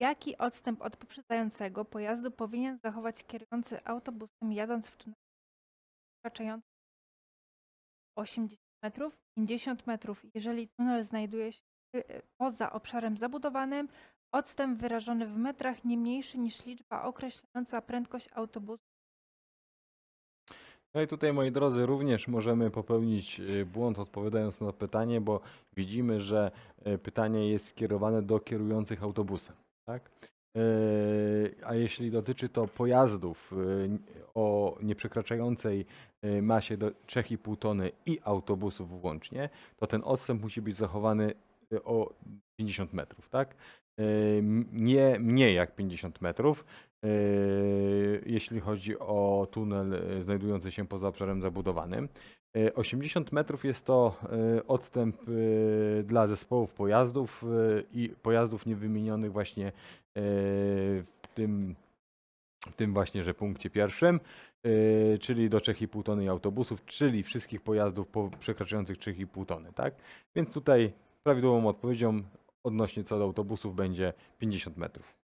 Jaki odstęp od poprzedzającego pojazdu powinien zachować kierujący autobusem jadąc w przekraczającym 80 metrów, 50 metrów, jeżeli tunel znajduje się y, poza obszarem zabudowanym, odstęp wyrażony w metrach nie mniejszy niż liczba określająca prędkość autobusu. No i tutaj, moi drodzy, również możemy popełnić e, błąd odpowiadając na to pytanie, bo widzimy, że pytanie jest skierowane do kierujących autobusem. Tak? E, A jeśli dotyczy to pojazdów e, o nieprzekraczającej e, masie do 3,5 tony i autobusów włącznie, to ten odstęp musi być zachowany o 50 metrów. Tak? Nie mniej jak 50 metrów. Jeśli chodzi o tunel znajdujący się poza obszarem zabudowanym. E, 80 metrów jest to e, odstęp e, dla zespołów pojazdów e, i pojazdów niewymienionych właśnie e, w tym, w tym właśnie, że punkcie pierwszym, e, czyli do 3,5 tony autobusów, czyli wszystkich pojazdów po- przekraczających 3,5 tony, tak? Więc tutaj prawidłową odpowiedzią odnośnie co do autobusów będzie 50 metrów.